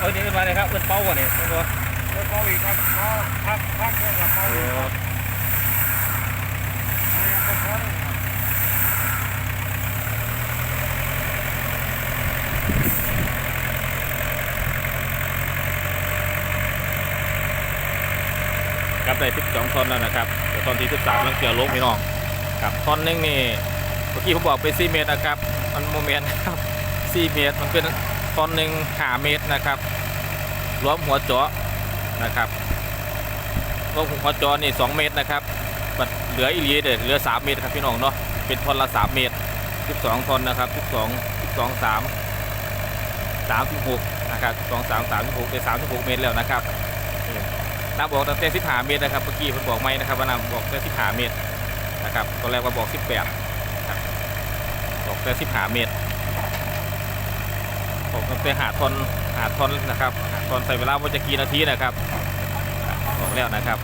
เออนมาเลยครับเอินเป้าวะเนี่ยเป็นบ่แล้วก็อีกครับพักพักเพื่อกับเขาโอ้อีกไม่อแล้วครับครับได้สิบสองทอนแล้วนะครับเดี๋ยวทอนที่สิบสามลังเกี่ยร์ลงพี่น้องครับท่อนนึงนี่เมื่อกี้ผมบอกเป็นสี่เมตรนะครับ มันโมเมนต์ครับสี่เมตรมันเป็น ทอนหนึ่งหาเมตรนะครับ รวมหัวจาะนะครับรวมหัวจาะนี่สองเมตรนะครับเหลืออีหลีเด็ดเหลือสามเมตรครับพี่น้องเนาะเป็นทอนละสามเมตรสิบสองทอนนะครับสิบสองสิบสองสามสามสิบหกนะครับสองสามสามสิบหกเป็นสามสิบหกเมตรแล้วนะครับน้ำบอกตั้งแต่สิบห้าเมตรนะครับเมื่อกี้ผมบอกไม่นะครับว่าน้ำบอกตั้งสิบห้าเมตรนะครับตอนแรกว่าบอกสิบแปดบอกแต่สิบห้าเมตร ไปหาทอนหาทอนนะครับหาทอนใส่เวลาว่าจะกี่นาทีนะครับบอกแล้วนะครับ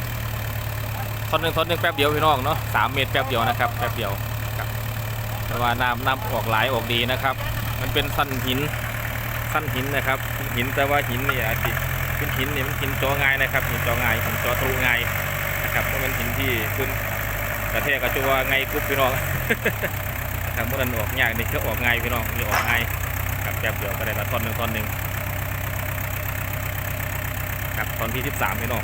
ทอนหนึ่งทอนหนึ่งแป๊บเดียวพี่น้องเนาะสามเมตรแป๊บเดียวนะครับแป๊บเดียวครับแต่ว่าน้ำน้ำออกหลายออกดีนะครับ มันเป็นสั้นหินสั้นหินนะครับ หินแต่ว่าหินเนี่อาจจะเป็นหินเนี่ยมันหินจอง่ายนะครับหินจอง่ายหินจอทะลุง่ายนะครับเพราะมันหินที่ขึ้นกระแทกกระจัวไงายกรุ๊บพี่น้องทางพวกนั้นออกยากนี่คือออกง่ายพี่น้องนี่ออกง่าย ครับแก้วเดียวก็ได้ละตอนหนึ่งท่อนหนึ่งครับตอนที่ 13พี่น้อง